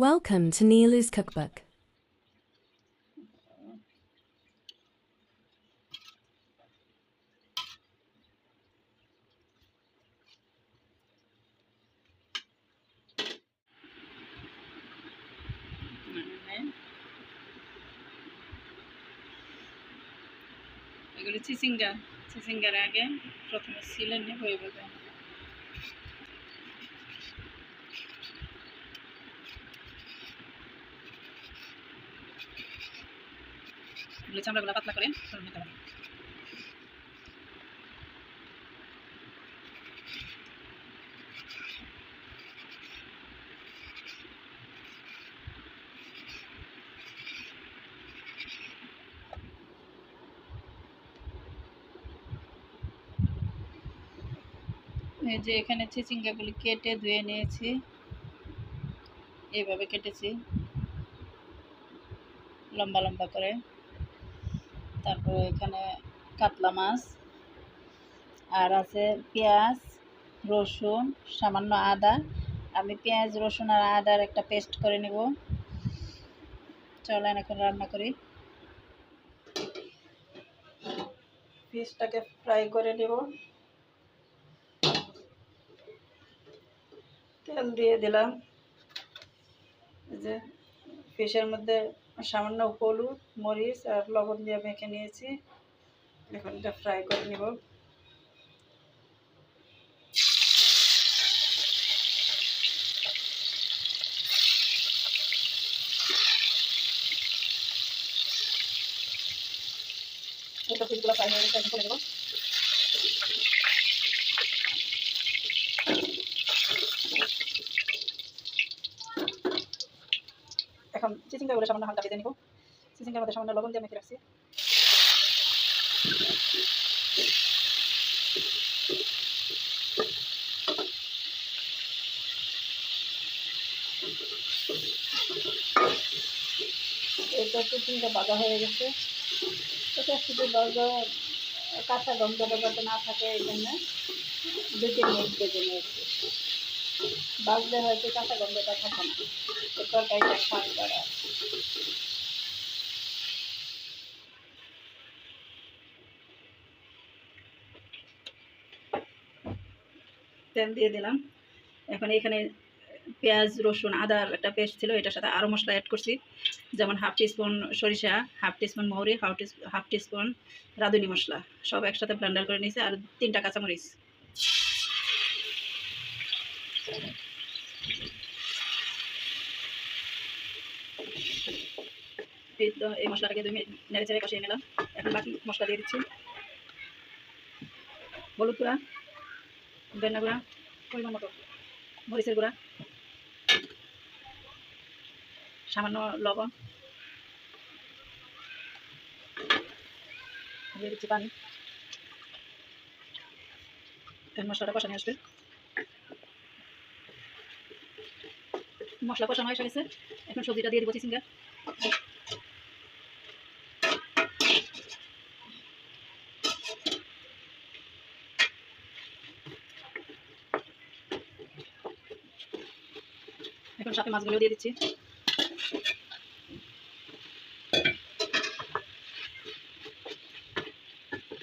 Welcome to Nilu's cookbook. মানে এগুলো চিচিঙ্গা চিচিঙ্গার আগে প্রথমে সিলে নেব এইভাবে পাতলা করে নিতে এই যে এখানে চিচিঙ্গাগুলি কেটে ধুয়ে নিয়েছি। এইভাবে কেটেছি, লম্বা লম্বা করে। তারপরে এখানে কাতলা মাছ, আর আছে পেঁয়াজ, রসুন, সামান্য আদা। আমি পেঁয়াজ, রসুন আর আদার একটা পেস্ট করে নেব। চলেন এখন রান্না করি। ফিশটাকে ফ্রাই করে নেব। তেল দিয়ে দিলাম। যে ফিশের মধ্যে সামান্য হলুদ, মরিচ আর লবণ দিয়ে মেখে নিয়েছি। এখন এটা ফ্রাই করে নিব। ছোটো পিসগুলো ফ্রাই হয়ে করে দেবো এখন চিচিঙ্গাগুলো সামান্য হালকা ভেজে নিব। চিচিঙ্গার মধ্যে সামান্য লবণ দিয়ে মেখে রাখছি। এটা বাঁধা হয়ে গেছে। বাজা কাঁচা গন্ধটা যাতে না থাকে, এই জন্য দু তিন মিনিট ভেজে নিয়েছি। বাজলে হয়তো কাঁচা গন্ধটা থাকে তো তরকারিটা স্বাদ বাড়ায় তেল দিয়ে দিলাম। এখন এখানে পেঁয়াজ, রসুন, আদার একটা পেস্ট ছিল, এটার সাথে আরও মশলা অ্যাড করছি। যেমন হাফ টিস্পুন সরিষা হাফ টিস্পুন মৌরি হাফ টি হাফ টিস্পুন রাঁধুনি মশলা। সব একসাথে ব্লেন্ডার করে নিয়েছি, আর তিনটা কাঁচামরিচ। তো এই মশলাটাকে মিনিট নেড়ে চেড়ে কষিয়ে নিলাম। এখন বাকি মশলা দিয়ে দিচ্ছি। হলুদ গুঁড়া, ধনিয়া গুঁড়া, পরিমাণ মতো মরিচের গুঁড়া, সামান্য লবণ, দিয়ে দিচ্ছি পানি। মশলাটা কষানো আসবে। মশলা কষানো এসে গেছে। এখন সবজিটা দিয়ে দিব চিচিঙ্গা। এখন সাথে মাছগুলো দিয়ে দিচ্ছি।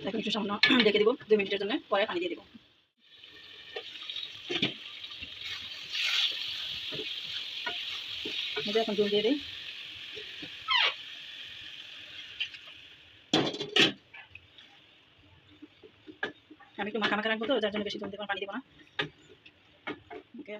এখন একটু সামান্য ডেকে দিব, দুই মিনিটের জন্য। পরে পানি দিয়ে দিব। মধ্যে এখন জল দিয়ে দিই আমি একটু মাখা মাখা রাখব তো যার জন্য বেশি জল দেবো পানি দেবো না ওকে